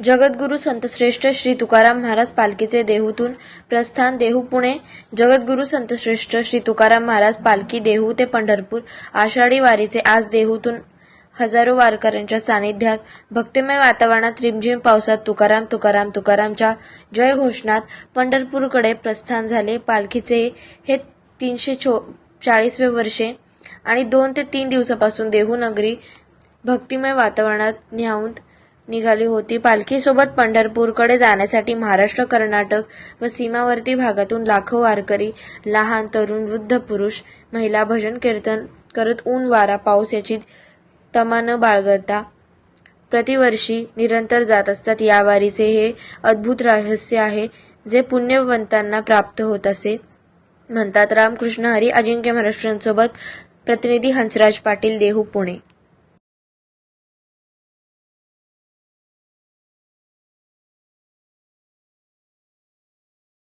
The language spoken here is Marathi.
जगद्गुरू संतश्रेष्ठ श्री तुकाराम महाराज पालखीचे देहूतून प्रस्थान देहू पुणे. जगद्गुरू संतश्रेष्ठ श्री तुकाराम महाराज पालखी देहू ते पंढरपूर. आषाढी वारीचे आज देहूतून हजारो वारकऱ्यांच्या सानिध्यात भक्तिमय वातावरणात रिमझिम पावसात तुकाराम तुकाराम तुकारामच्या जय घोषणात पंढरपूरकडे प्रस्थान झाले. पालखीचे हे तीनशे चो चाळीसवे वर्षे आणि दोन ते तीन दिवसापासून देहू नगरी भक्तिमय वातावरणात न्याहून निघाली होती. पालखीसोबत पंढरपूरकडे जाण्यासाठी महाराष्ट्र कर्नाटक व सीमावर्ती भागातून लाखो वारकरी लहान तरुण वृद्ध पुरुष महिला भजन कीर्तन करत ऊन वारा पाऊस याची तमा न बाळगता प्रतिवर्षी निरंतर जात असतात. या वारीचे हे अद्भुत रहस्य आहे जे पुण्यवंतांना प्राप्त होत असे. म्हणतात रामकृष्ण हरी अजिंक्य महाराष्ट्रांसोबत प्रतिनिधी हंसराज पाटील देहू पुणे.